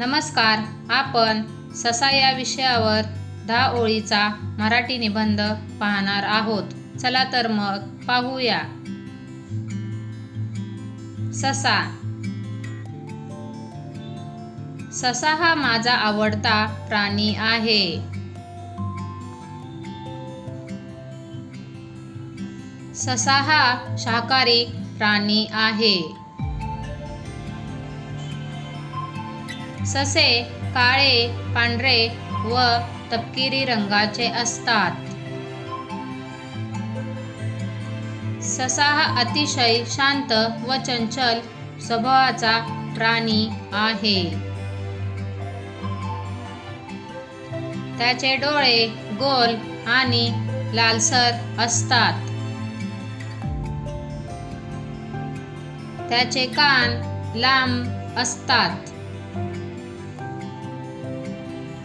नमस्कार. आपण ससा या विषयावर दहा ओळीचा मराठी निबंध पाहणार आहोत. चला तर मग पाहूया. ससा. ससा हा माझा आवडता प्राणी आहे. ससा हा शाकाहारी प्राणी आहे. ससे काळे पांढरे व तपकिरी रंगाचे असतात. ससा हा अतिशय शांत व चंचल स्वभावाचा प्राणी आहे. त्याचे डोळे गोल आणि लालसर असतात. त्याचे कान लांब असतात.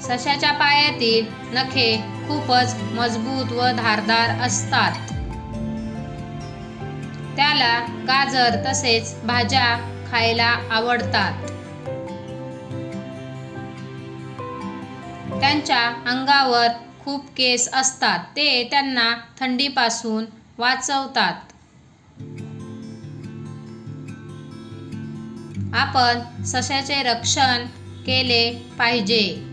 सशाच्या पायातील नखे खूपच मजबूत व धारदार असतात. त्याला गाजर तसेच भाज्या खायला आवडतात. त्यांच्या अंगावर खूप केस असतात. ते त्यांना थंडीपासून वाचवतात. आपण सशाचे रक्षण केले पाहिजे.